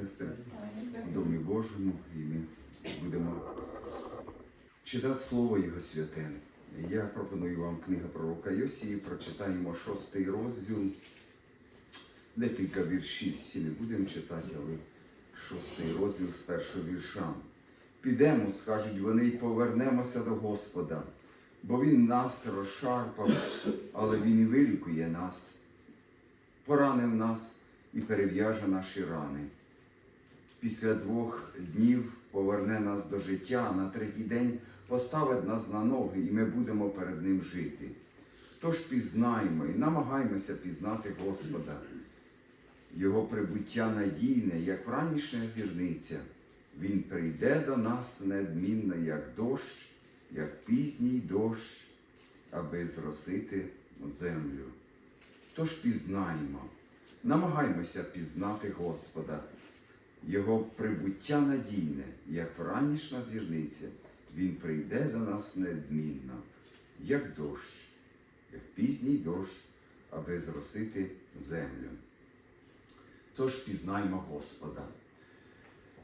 сестри, в Домі Божому, і ми будемо читати Слово Його святе. Я пропоную вам книга пророка Йосії, прочитаємо шостий розділ, декілька віршів, всі не будемо читати, але шостий розділ з першого вірша. Підемо, скажуть вони, і повернемося до Господа, бо Він нас розшарпав, але Він і вилікує нас, поранив нас і перев'яже наші рани. Після двох днів поверне нас до життя, а на третій день поставить нас на ноги, і ми будемо перед Ним жити. Тож пізнаємо і намагаємося пізнати Господа. Його прибуття надійне, як вранішня зірниця. Він прийде до нас неодмінно, як дощ, як пізній дощ, аби зросити землю. Тож пізнаємо, намагаймося пізнати Господа. Його прибуття надійне, як вранішня зірниця, Він прийде до нас неодмінно, як дощ, як пізній дощ, аби зросити землю. Тож пізнаймо Господа.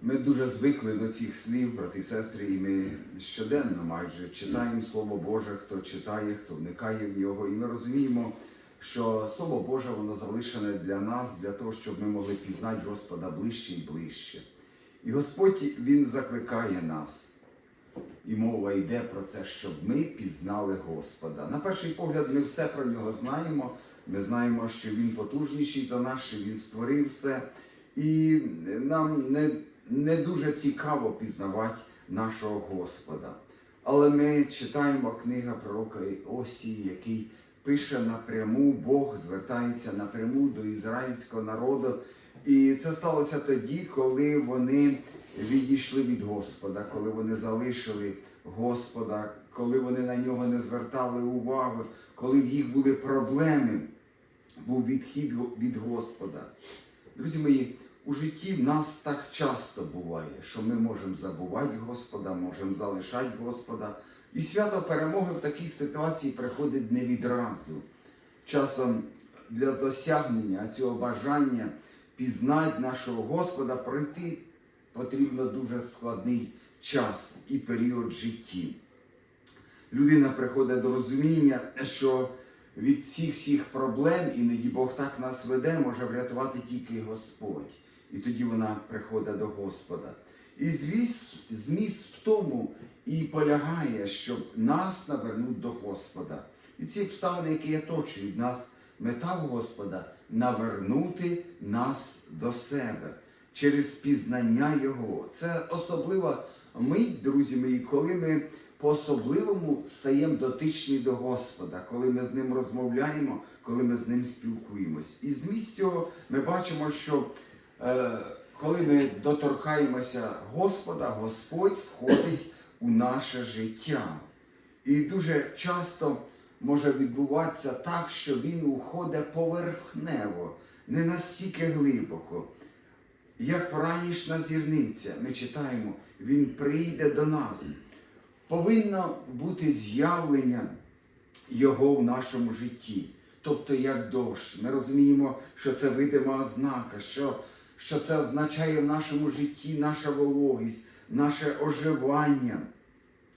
Ми дуже звикли до цих слів, брати і сестри, і ми щоденно майже читаємо Слово Боже, хто читає, хто вникає в нього, і ми розуміємо, що Слово Боже воно залишене для нас, для того, щоб ми могли пізнати Господа ближче і ближче. І Господь Він закликає нас. І мова йде про це, щоб ми пізнали Господа. На перший погляд, ми все про нього знаємо. Ми знаємо, що Він потужніший за нас, що Він створив все. І нам не, не дуже цікаво пізнавати нашого Господа. Але ми читаємо книга пророка Осії, який пише напряму, Бог звертається напряму до ізраїльського народу. І це сталося тоді, коли вони відійшли від Господа, коли вони залишили Господа, коли вони на нього не звертали уваги, коли в їх були проблеми, був відхід від Господа. Друзі мої, у житті в нас так часто буває, що ми можемо забувати Господа, можемо залишати Господа. І свято перемоги в такій ситуації приходить не відразу. Часом для досягнення цього бажання пізнати нашого Господа, пройти потрібно дуже складний час і період в житті. Людина приходить до розуміння, що від всіх всіх проблем, іноді Бог так нас веде, може врятувати тільки Господь. І тоді вона приходить до Господа. І зміст в тому і полягає, щоб нас навернути до Господа. І ці обставини, які оточують нас, мета Господа навернути нас до себе через пізнання Його. Це особлива мить, друзі мої, коли ми по-особливому стаємо дотичні до Господа, коли ми з ним розмовляємо, коли ми з ним спілкуємось. І з місць цього ми бачимо, що е, коли ми доторкаємося Господа, Господь входить у наше життя. І дуже часто може відбуватися так, що Він уходить поверхнево, не настільки глибоко. Як вранішня зірниця, ми читаємо, Він прийде до нас. Повинно бути з'явлення Його в нашому житті, тобто як дощ. Ми розуміємо, що це видима ознака, що, що це означає в нашому житті наша вологість, наше оживання.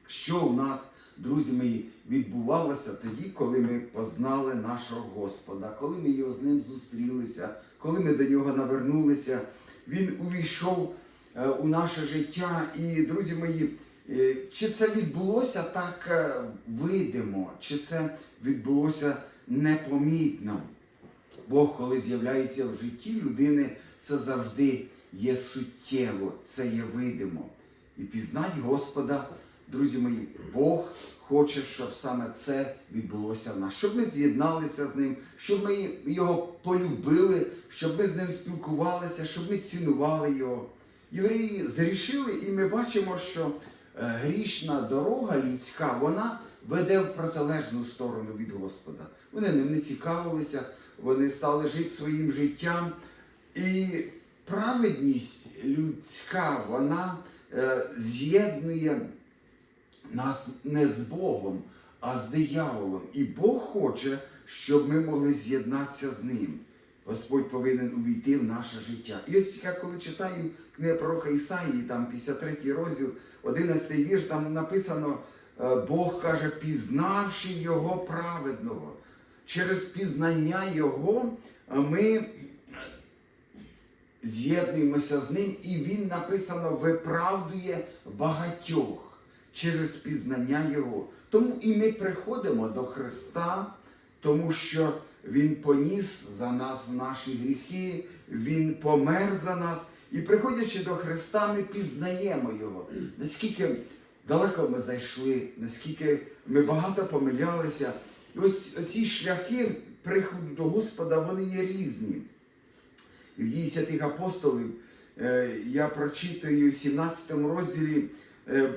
Що у нас, друзі мої, відбувалося тоді, коли ми познали нашого Господа, коли ми його з ним зустрілися, коли ми до нього навернулися. Він увійшов е, у наше життя. І, друзі мої, е, чи це відбулося так е, видимо, чи це відбулося непомітно? Бог, коли з'являється в житті людини, це завжди є суттєво, це є видимо. І пізнать Господа, друзі мої, Бог хоче, щоб саме це відбулося в нас, щоб ми з'єдналися з ним, щоб ми його полюбили, щоб ми з ним спілкувалися, щоб ми цінували його. Євреї зрішили, і ми бачимо, що е, грішна дорога людська, вона веде в протилежну сторону від Господа. Вони ним не цікавилися, вони стали жити своїм життям. І праведність людська, вона е, з'єднує нас не з Богом, а з дияволом. І Бог хоче, щоб ми могли з'єднатися з ним. Господь повинен увійти в наше життя. І ось я коли читаю книгу пророка Ісаїї, там 53 розділ, 11 вірш, там написано, е, Бог каже, пізнавши Його праведного. Через пізнання Його е, ми з'єднуємося з ним, і він написано виправдує багатьох через пізнання Його. Тому і ми приходимо до Христа, тому що Він поніс за нас наші гріхи, Він помер за нас. І приходячи до Христа, ми пізнаємо Його. Наскільки далеко ми зайшли, наскільки ми багато помилялися. І ось ці шляхи приходу до Господа, вони є різні. В дії святих апостолів е, я прочитую в 17 розділі, е,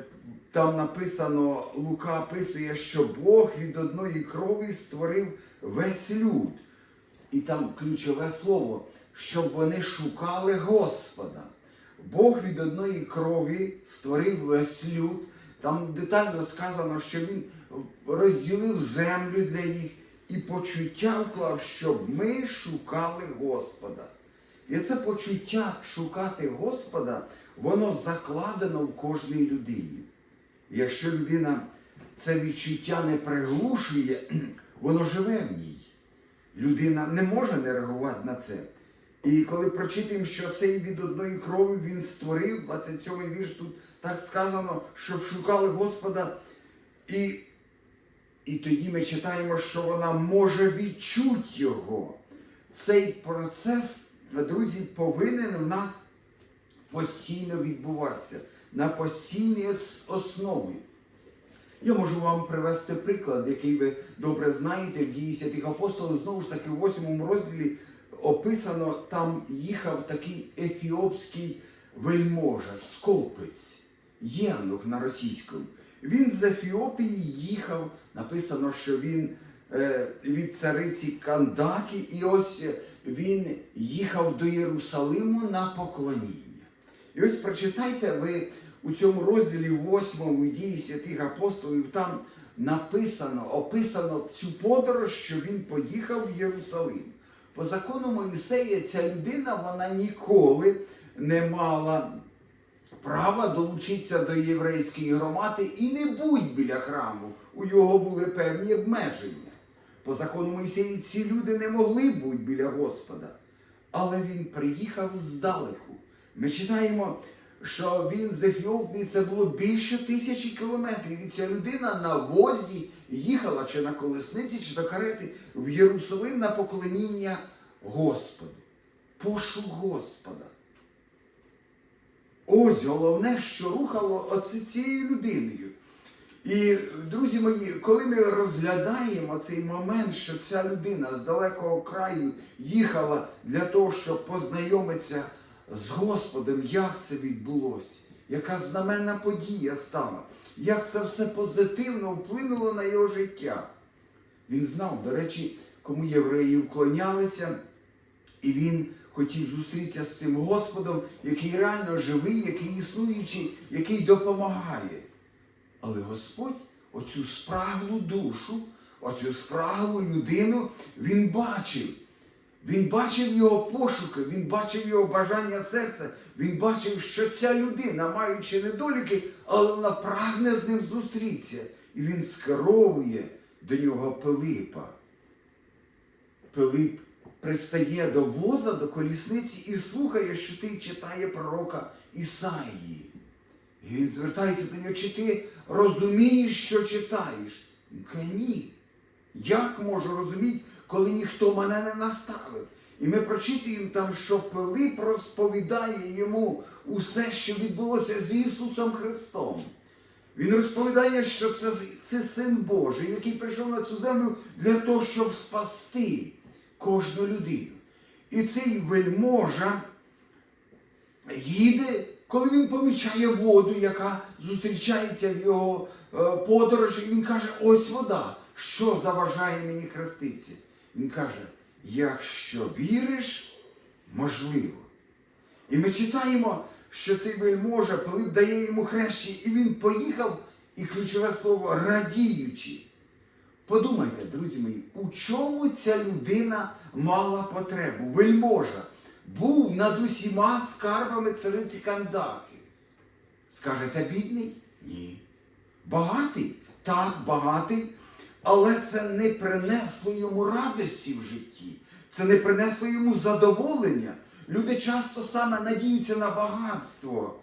там написано, Лука описує, що Бог від одної крові створив весь люд. І там ключове слово, щоб вони шукали Господа. Бог від одної крові створив весь люд. Там детально сказано, що він розділив землю для їх і почуття вклав, щоб ми шукали Господа. І це почуття шукати Господа, воно закладено в кожній людині. Якщо людина це відчуття не приглушує, воно живе в ній. Людина не може не реагувати на це. І коли прочитаємо, що цей від одної крові він створив, 27-й вірш тут так сказано, щоб шукали Господа. І, і тоді ми читаємо, що вона може відчути його. Цей процес, друзі, повинен в нас постійно відбуватися на постійній основі. Я можу вам привести приклад, який ви добре знаєте в дії святих апостолів. Знову ж таки, в восьмому розділі описано, там їхав такий ефіопський вельможа, скопець, євнух на російському. Він з Ефіопії їхав, написано, що він е, від цариці Кандаки, і ось він їхав до Єрусалиму на поклоніння. І ось прочитайте ви у цьому розділі 8 дії святих апостолів, там написано, описано цю подорож, що він поїхав в Єрусалим. По закону Моїсея ця людина вона ніколи не мала права долучитися до єврейської громади і не будь біля храму. У його були певні обмеження. По закону Моїсея ці люди не могли бути біля Господа. Але він приїхав здалеку. Ми читаємо, що він з Ефіопії це було більше тисячі кілометрів. І ця людина на возі їхала чи на колесниці, чи до карети в Єрусалим на поклоніння Господу. Пошук Господа. Ось головне, що рухало оце цією людиною. І, друзі мої, коли ми розглядаємо цей момент, що ця людина з далекого краю їхала для того, щоб познайомитися з Господом, як це відбулося, яка знаменна подія стала, як це все позитивно вплинуло на його життя. Він знав, до речі, кому євреї вклонялися, і він хотів зустрітися з цим Господом, який реально живий, який існуючий, який допомагає. Але Господь оцю спраглу душу, оцю спраглу людину, він бачив. Він бачив його пошуки, він бачив його бажання серця, він бачив, що ця людина, маючи недоліки, але вона прагне з ним зустрітися. І він скеровує до нього Пилипа. Пилип пристає до воза, до колісниці і слухає, що ти читає пророка Ісаїї. І він звертається до нього, чи ти розумієш, що читаєш? Ні. Як можу розуміти, коли ніхто мене не наставив? І ми прочитуємо там, що Пилип розповідає йому усе, що відбулося з Ісусом Христом. Він розповідає, що це, це син Божий, який прийшов на цю землю для того, щоб спасти кожну людину. І цей вельможа їде, коли він помічає воду, яка зустрічається в його е, подорожі, він каже: ось вода, що заважає мені хреститися. Він каже: якщо віриш, можливо. І ми читаємо, що цей вельможа, Пилип дає йому хрещення, і він поїхав, і ключове слово радіючи. Подумайте, друзі мої, у чому ця людина мала потребу? Вельможа був над усіма скарбами цариці Кандаки. Скажете, бідний? Ні. Багатий? Так, багатий. Але це не принесло йому радості в житті, це не принесло йому задоволення. Люди часто саме надіються на багатство,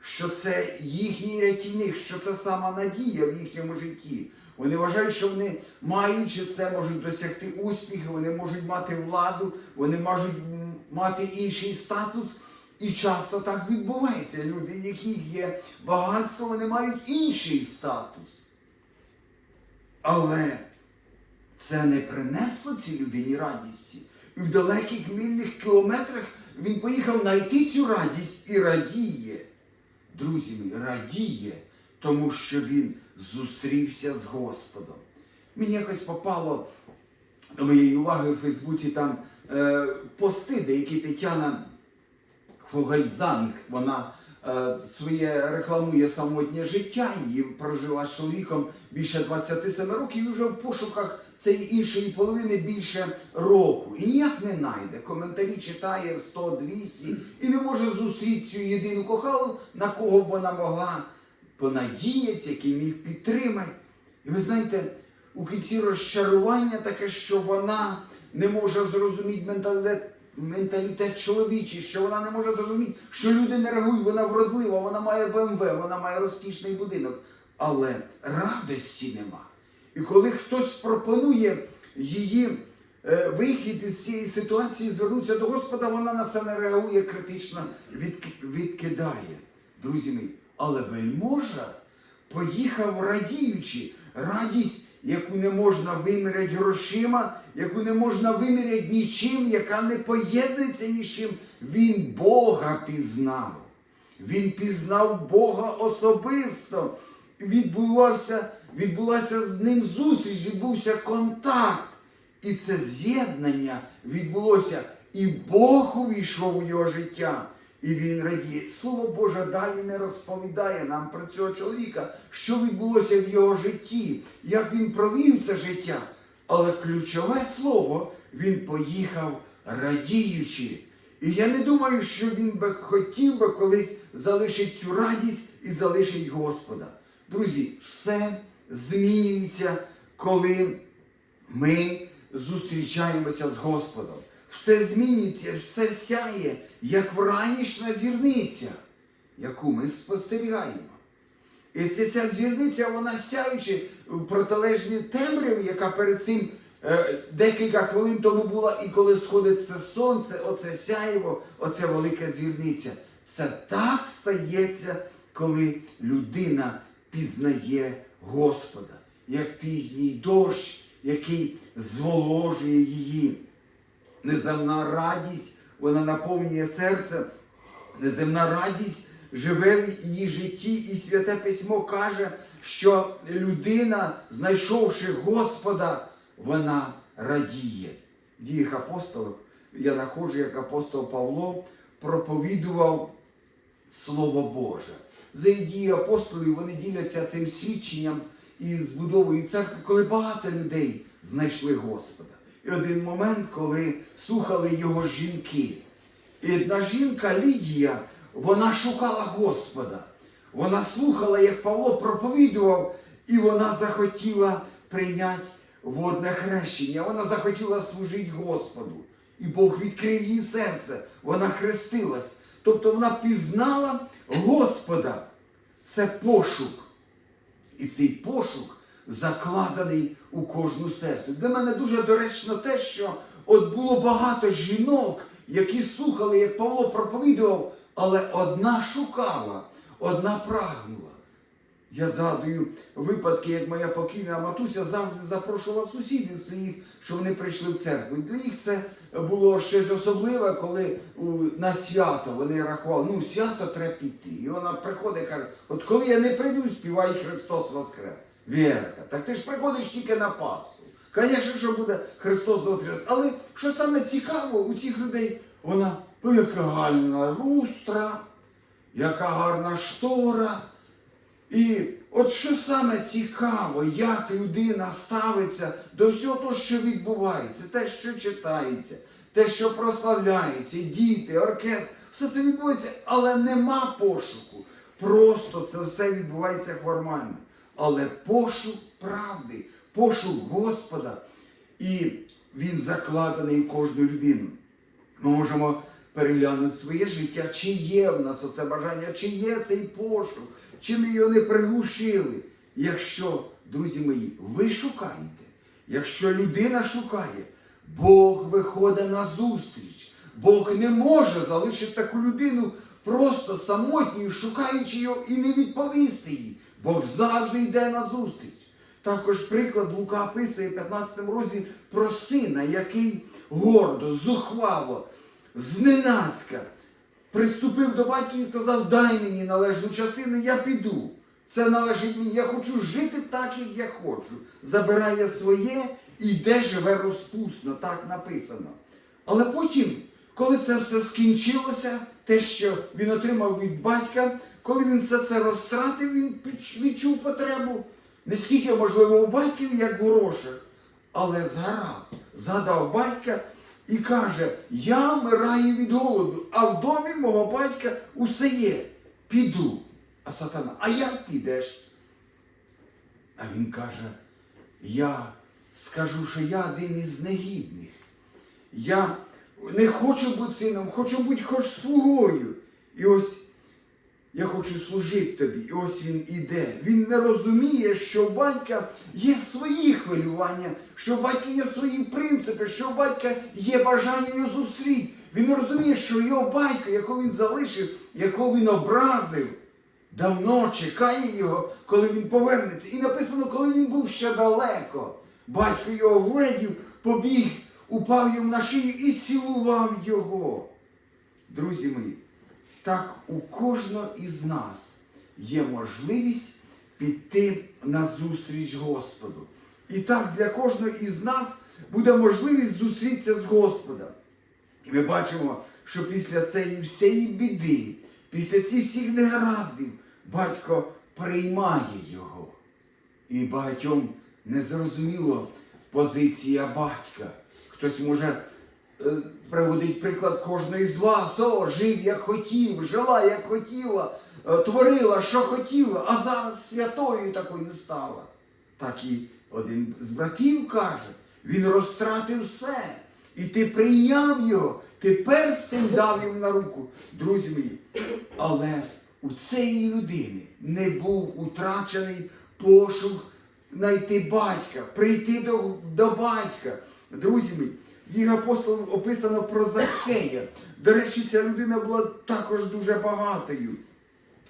що це їхній рятівник, що це сама надія в їхньому житті. Вони вважають, що вони, маючи це, можуть досягти успіху, вони можуть мати владу, вони можуть мати інший статус. І часто так відбувається. Люди, в яких є багатство, вони мають інший статус. Але це не принесло цій людині радісті. І в далеких мільних кілометрах він поїхав знайти цю радість і радіє. Друзі мої, радіє, тому що він зустрівся з Господом. Мені якось попало до моєї уваги в Фейсбуці там пости, деякі Тетяна Фогельзанг, вона е, своє рекламує самотнє життя і прожила з чоловіком більше 27 років і вже в пошуках цієї іншої половини більше року. І ніяк не знайде. Коментарі читає 100-200 і не може зустріти цю єдину кохалу, на кого б вона могла понадіятися, який міг підтримати. І ви знаєте, у кінці розчарування таке, що вона не може зрозуміти менталітет, менталітет чоловічий, що вона не може зрозуміти, що люди не реагують, вона вродлива, вона має БМВ, вона має розкішний будинок, але радості нема. І коли хтось пропонує її е, вихід із цієї ситуації, звернутися до Господа, вона на це не реагує, критично відки- відкидає. Друзі мої, але вельможа поїхав радіючи, радість, яку не можна виміряти грошима, яку не можна виміряти нічим, яка не поєднується ні з чим. Він Бога пізнав. Він пізнав Бога особисто. Відбулося, відбулася з ним зустріч, відбувся контакт. І це з'єднання відбулося, і Бог увійшов у його життя. І він радіє. Слово Боже далі не розповідає нам про цього чоловіка, що відбулося в його житті, як він провів це життя. Але ключове слово він поїхав радіючи. І я не думаю, що він би хотів би колись залишити цю радість і залишить Господа. Друзі, все змінюється, коли ми зустрічаємося з Господом. Все змінюється, все сяє, як вранішня зірниця, яку ми спостерігаємо. І ця зірниця, вона сяючи в протилежній темряві, яка перед цим е, декілька хвилин тому була, і коли сходить це сонце, оце сяєво, оця велика зірниця. Це так стається, коли людина пізнає Господа, як пізній дощ, який зволожує її. Неземна радість, вона наповнює серце, неземна радість живе в її житті, і святе письмо каже, що людина, знайшовши Господа, вона радіє. В діях апостолів я знаходжу, як апостол Павло проповідував Слово Боже. За дії апостолів вони діляться цим свідченням і збудовою церкви, коли багато людей знайшли Господа. І один момент, коли слухали його жінки. І одна жінка Лідія, вона шукала Господа. Вона слухала, як Павло проповідував, і вона захотіла прийняти водне хрещення. Вона захотіла служити Господу. І Бог відкрив її серце. Вона хрестилась. Тобто вона пізнала Господа. Це пошук. І цей пошук закладений у кожну серце. Для мене дуже доречно те, що от було багато жінок, які слухали, як Павло проповідував, але одна шукала, одна прагнула. Я згадую випадки, як моя покійна матуся завжди запрошувала сусідів своїх, що вони прийшли в церкву. Для їх це було щось особливе, коли на свято вони рахували, ну свято треба піти. І вона приходить і каже, от коли я не прийду, співай Христос Воскрес. Вірка, так ти ж приходиш тільки на Пасху. Звісно, що буде Христос Воскрес. Але що саме цікаво, у цих людей вона, ну яка гарна рустра, яка гарна штора. І от що саме цікаво, як людина ставиться до всього того, що відбувається, те, що читається, те, що прославляється, діти, оркестр, все це відбувається, але нема пошуку. Просто це все відбувається формально. Але пошук правди, пошук Господа, і він закладений в кожну людину. Ми можемо переглянути своє життя, чи є в нас оце бажання, чи є цей пошук, чи ми його не приглушили. Якщо, друзі мої, ви шукаєте, якщо людина шукає, Бог виходить на зустріч. Бог не може залишити таку людину просто самотньою, шукаючи його і не відповісти їй. Бог завжди йде на зустріч. Також приклад Лука описує в 15 розділі про сина, який гордо, зухвало, зненацька приступив до батька і сказав, дай мені належну частину, я піду. Це належить мені, я хочу жити так, як я хочу. Забирає своє і йде живе розпусно, так написано. Але потім, коли це все скінчилося, те, що він отримав від батька, коли він все це розтратив, він відчув потребу. Не скільки, можливо, у батьків, як у грошах, але зграв, згадав батька і каже: Я вмираю від голоду, а в домі мого батька усе є. Піду. А сатана, а як підеш? А він каже: Я скажу, що я один із негідних. Я не хочу бути сином, хочу бути хоч слугою. І ось я хочу служити тобі. І ось він іде. Він не розуміє, що у батька є свої хвилювання, що у батька є свої принципи, що у батька є бажання його зустріти. Він не розуміє, що його батько, якого він залишив, якого він образив, давно чекає його, коли він повернеться. І написано, коли він був ще далеко. Батько його вгледів, побіг, упав йому на шию і цілував його. Друзі мої, так у кожного із нас є можливість піти на зустріч Господу. І так для кожного із нас буде можливість зустрітися з Господом. І ми бачимо, що після цієї всієї біди, після цих всіх негараздів, батько приймає його. І багатьом незрозуміло позиція батька. Хтось може приводить приклад кожної з вас. О, жив як хотів, жила як хотіла, е, творила, що хотіла, а зараз святою такою стала. Так і один з братів каже, він розтратив все. І ти прийняв його, ти перстень дав йому на руку, друзі мої. Але у цієї людини не був утрачений пошук знайти батька, прийти до, до батька. Друзі мої, в діях апостолів описано про Захея. До речі, ця людина була також дуже багатою.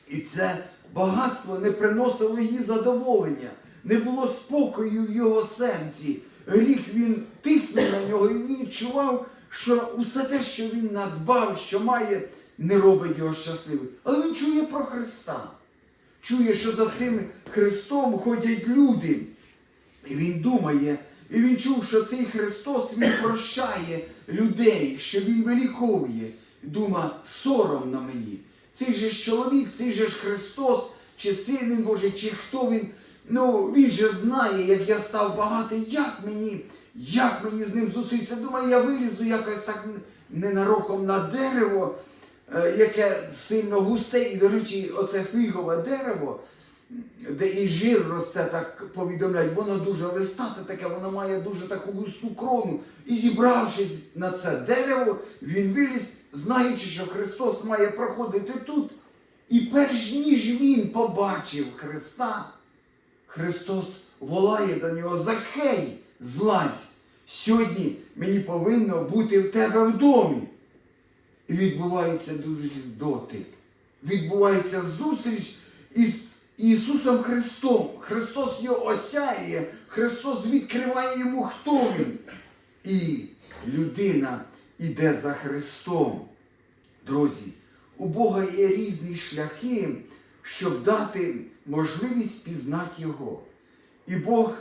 І це багатство не приносило їй задоволення, не було спокою в його серці. Гріх він тиснув на нього, і він відчував, що усе те, що він надбав, що має, не робить його щасливим. Але він чує про Христа. Чує, що за цим Христом ходять люди. І він думає, і він чув, що цей Христос Він прощає людей, що Він виліковує. Дума, соромно мені. Цей же ж чоловік, цей же ж Христос, чи син він Божий, чи хто він. Ну, він же знає, як я став багатий, як мені, як мені з ним зустрітися. Думаю, я вилізу якось так ненароком на дерево, е, яке сильно густе, і, до речі, оце фігове дерево, де і жир росте, так повідомляють, воно дуже листате таке, воно має дуже таку густу крону. І зібравшись на це дерево, він виліз, знаючи, що Христос має проходити тут. І перш ніж він побачив Христа, Христос волає до нього Захей, злазь. Сьогодні мені повинно бути в тебе в домі. І відбувається дуже дотик. Відбувається зустріч із Ісусом Христом. Христос його осяє, Христос відкриває йому, хто він. І людина іде за Христом. Друзі, у Бога є різні шляхи, щоб дати можливість пізнати Його. І Бог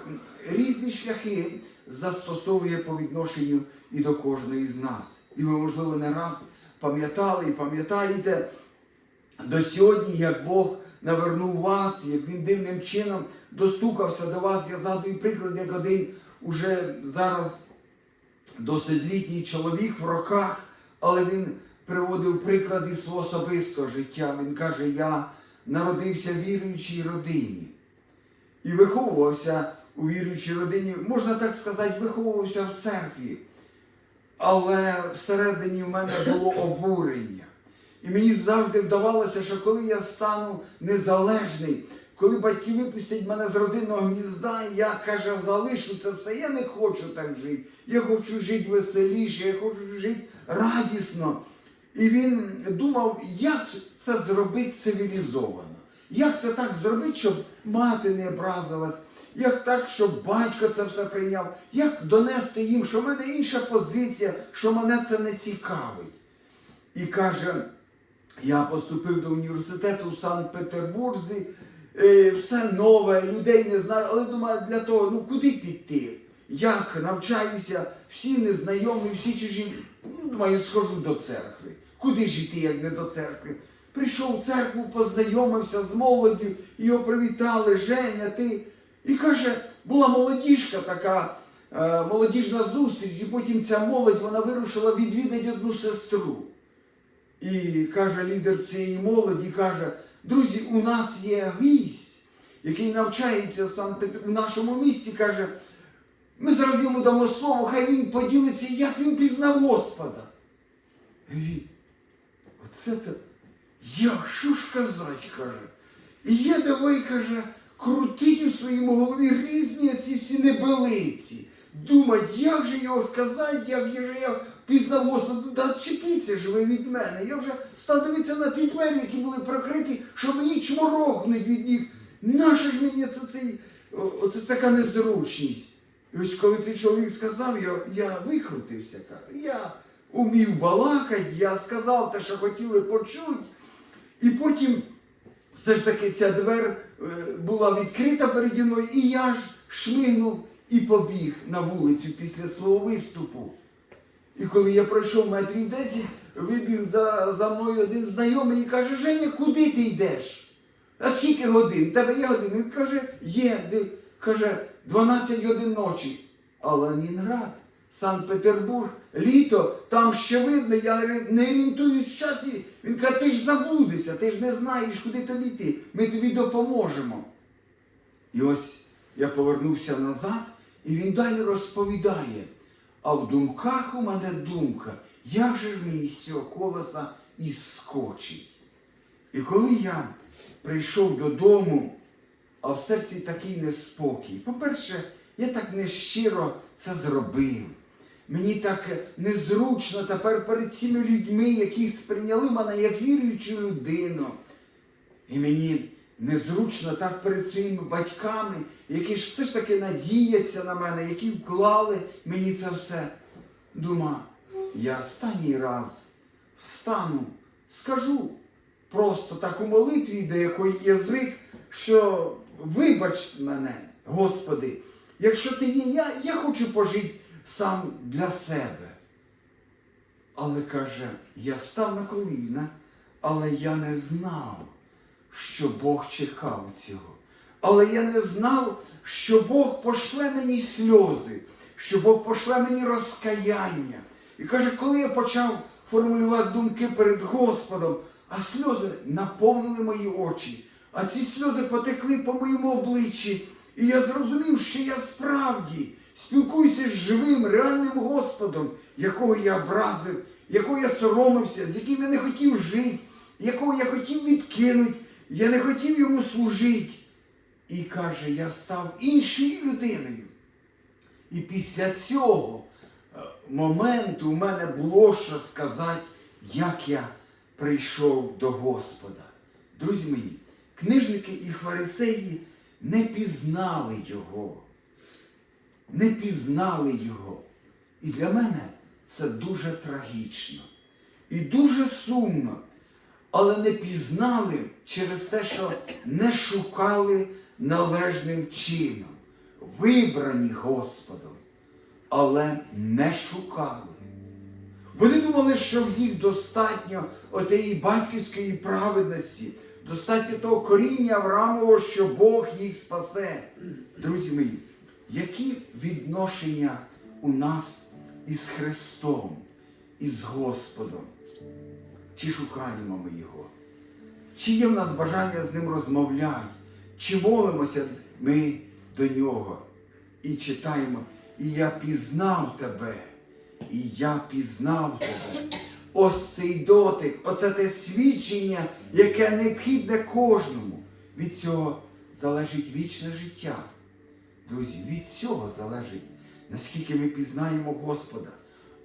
різні шляхи застосовує по відношенню і до кожної з нас. І ви, можливо, не раз пам'ятали і пам'ятаєте до сьогодні, як Бог навернув вас, як Він дивним чином достукався до вас. Я згадую приклад, як один уже зараз досить літній чоловік в роках, але він приводив приклад із свого особистого життя. Він каже: Я народився в віруючій родині і виховувався у віруючій родині, можна так сказати, виховувався в церкві. Але всередині в мене було обурення. І мені завжди вдавалося, що коли я стану незалежний, коли батьки випустять мене з родинного гнізда, я каже, залишу це все. Я не хочу так жити. Я хочу жити веселіше, я хочу жити радісно. І він думав, як це зробити цивілізовано. Як це так зробити, щоб мати не образилась? Як так, щоб батько це все прийняв? Як донести їм, що в мене інша позиція, що мене це не цікавить? І каже, я поступив до університету в Санкт-Петербурзі, е, все нове, людей не знаю, але думаю, для того, ну куди піти? Як навчаюся, всі незнайомі, всі чужі. Ну, думаю, схожу до церкви. Куди ж йти, як не до церкви? Прийшов в церкву, познайомився з молоддю, його привітали, Женя, ти. І каже, була молодіжка така, е, молодіжна зустріч, і потім ця молодь вона вирушила відвідати одну сестру. І каже лідер цієї молоді, каже, друзі, у нас є гість, який навчається в Санкт у нашому місті, каже, ми зараз йому дамо слово, хай він поділиться, як він пізнав Господа. І оце то, як, що ж казати, каже. І я давай, каже, крутить у своєму голові різні ці всі небелиці. Думать, як же його сказати, як же я пізнав Господа, Ну, да чіпіться ж ви від мене. Я вже став дивитися на ті двері, які були прикриті, що мені чморохнуть від них. Наша ж мені це, цей, оце така незручність. І ось коли цей чоловік сказав, я, я викрутився, каже. Я умів балакати, я сказав те, що хотіли почути. І потім все ж таки ця двер е, була відкрита переді мною, і я ж шмигнув і побіг на вулицю після свого виступу. І коли я пройшов метрів 10, вибіг за, за мною один знайомий і каже, Женя, куди ти йдеш? А скільки годин? Тебе є години? Він каже, є. Де- Каже, 12 годин ночі. А Ленінград, Санкт-Петербург, літо, там ще видно, я не орієнтуюсь в часі. Він каже, ти ж заблудишся, ти ж не знаєш, куди тобі йти. Ми тобі допоможемо. І ось я повернувся назад, і він далі розповідає. А в думках у мене думка, як же ж мені з цього колеса іскочить. І коли я прийшов додому, а в серці такий неспокій. По-перше, я так нещиро це зробив. Мені так незручно тепер перед цими людьми, які сприйняли мене як віруючу людину. І мені незручно так перед своїми батьками, які ж все ж таки надіяться на мене, які вклали мені це все. Думаю, я останній раз встану, скажу просто так у молитві, де якої є звик, що вибач мене, Господи, якщо ти є, я, я хочу пожити сам для себе. Але каже, я став на коліна, але я не знав, що Бог чекав цього. Але я не знав, що Бог пошле мені сльози, що Бог пошле мені розкаяння. І каже, коли я почав формулювати думки перед Господом, а сльози наповнили мої очі, а ці сльози потекли по моєму обличчі. І я зрозумів, що я справді спілкуюся з живим, реальним Господом, якого я образив, якого я соромився, з яким я не хотів жити, якого я хотів відкинути, я не хотів йому служити. І каже, я став іншою людиною. І після цього е, моменту у мене було що сказати, як я прийшов до Господа. Друзі мої, книжники і фарисеї не пізнали його. Не пізнали його. І для мене це дуже трагічно. І дуже сумно. Але не пізнали через те, що не шукали належним чином. Вибрані Господом, але не шукали. Вони думали, що в їх достатньо отеї батьківської праведності, достатньо того коріння Авраамового, що Бог їх спасе. Друзі мої, які відношення у нас із Христом, із Господом? Чи шукаємо ми Його? Чи є в нас бажання з ним розмовляти? Чи молимося ми до нього і читаємо, і я пізнав тебе, і я пізнав тебе. Ось цей дотик, оце те свідчення, яке необхідне кожному. Від цього залежить вічне життя. Друзі, від цього залежить, наскільки ми пізнаємо Господа.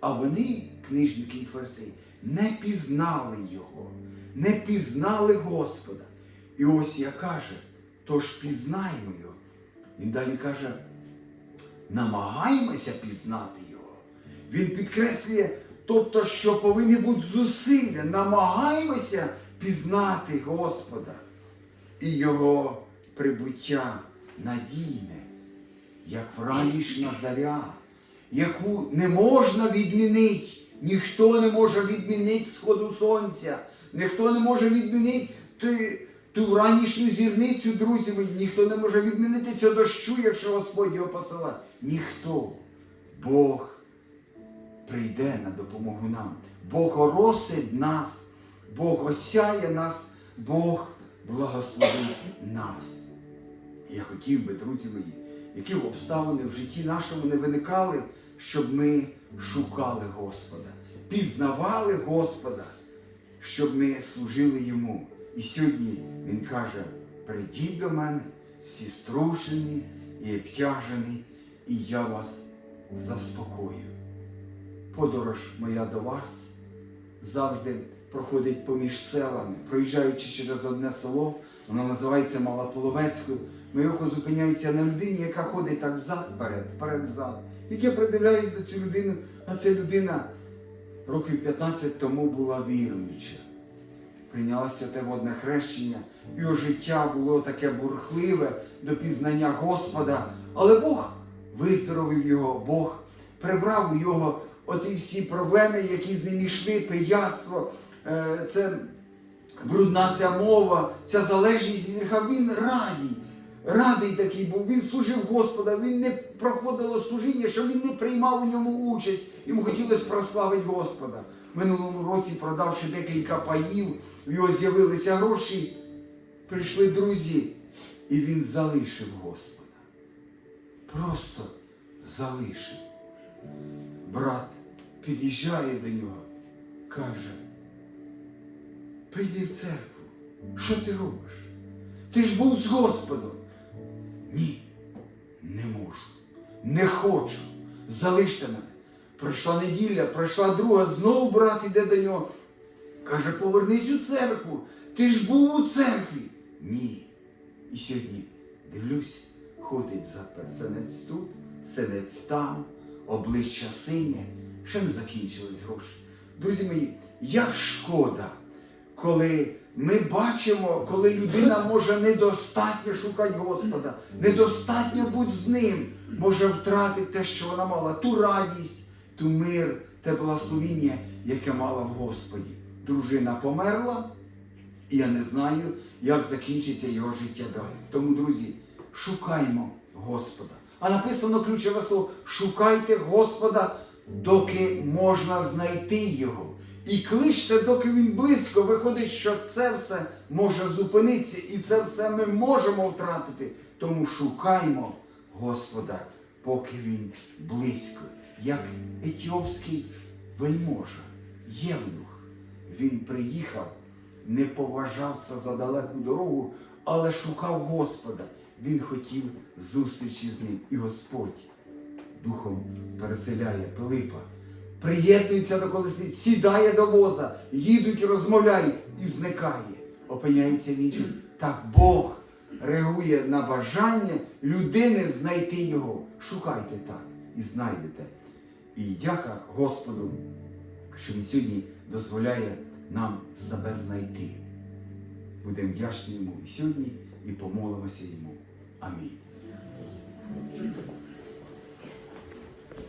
А вони, книжники і фарисеї, не пізнали Його, не пізнали Господа. І ось я каже, тож пізнаємо його. Він далі каже, намагаємося пізнати його. Він підкреслює, тобто, що повинні бути зусилля, намагаємося пізнати Господа і Його прибуття надійне, як вранішня заря, яку не можна відмінити. Ніхто не може відмінити сходу сонця, ніхто не може відмінити ти- ту вранішню зірницю, друзі мої, ніхто не може відмінити цього дощу, якщо Господь його посилає. Ніхто. Бог прийде на допомогу нам. Бог оросить нас, Бог осяє нас, Бог благословить нас. Я хотів би, друзі мої, які б обставини в житті нашому не виникали, щоб ми шукали Господа, пізнавали Господа, щоб ми служили Йому. І сьогодні Він каже: прийдіть до мене, всі струшені і обтяжені, і я вас заспокою. Подорож моя до вас завжди проходить поміж селами, проїжджаючи через одне село, воно називається Малополовецькою. Моє око зупиняється на людині, яка ходить так взад, вперед, вперед, взад. Як я придивляюсь до цю людину, а ця людина років 15 тому була віруюча. Прийняла святе водне хрещення, його життя було таке бурхливе до пізнання Господа, але Бог виздоровив його, Бог прибрав у його оті всі проблеми, які з ним йшли, пияцтво, е, це брудна ця мова, ця залежність від. Він радій, радий такий був. Він служив Господа, він не проходило служіння, що він не приймав у ньому участь. Йому хотілося прославити Господа. Минулому році, продавши декілька паїв, в його з'явилися гроші, прийшли друзі, і він залишив Господа. Просто залишив. Брат під'їжджає до нього, каже, прийди в церкву. Що ти робиш? Ти ж був з Господом. Ні, не можу, не хочу. Залиште мене. Пройшла неділя, пройшла друга, знову брат іде до нього. Каже, повернись у церкву. Ти ж був у церкві. Ні. І сьогодні дивлюсь, ходить запер сенець тут, сенець там, обличчя синє, ще не закінчились гроші. Друзі мої, як шкода, коли ми бачимо, коли людина може недостатньо шукати Господа, недостатньо бути з ним, може втратити те, що вона мала, ту радість, ту мир, те благословіння, яке мала в Господі. Дружина померла, і я не знаю, як закінчиться його життя далі. Тому, друзі, шукаймо Господа. А написано ключове слово: шукайте Господа, доки можна знайти Його. І кличте, доки він близько, виходить, що це все може зупинитися, і це все ми можемо втратити. Тому шукаймо Господа, поки він близько, як етіопський вельможа, євнух. Він приїхав, не поважав це за далеку дорогу, але шукав Господа. Він хотів зустрічі з ним. І Господь духом переселяє Пилипа, приєднується до колесниць, сідає до воза, їдуть, розмовляють і зникає. Опиняється в іншому. Так Бог реагує на бажання людини знайти його. Шукайте так і знайдете. І дяка Господу, що Він сьогодні дозволяє нам себе знайти. Будемо вдячні йому і сьогодні, і помолимося йому. Амінь.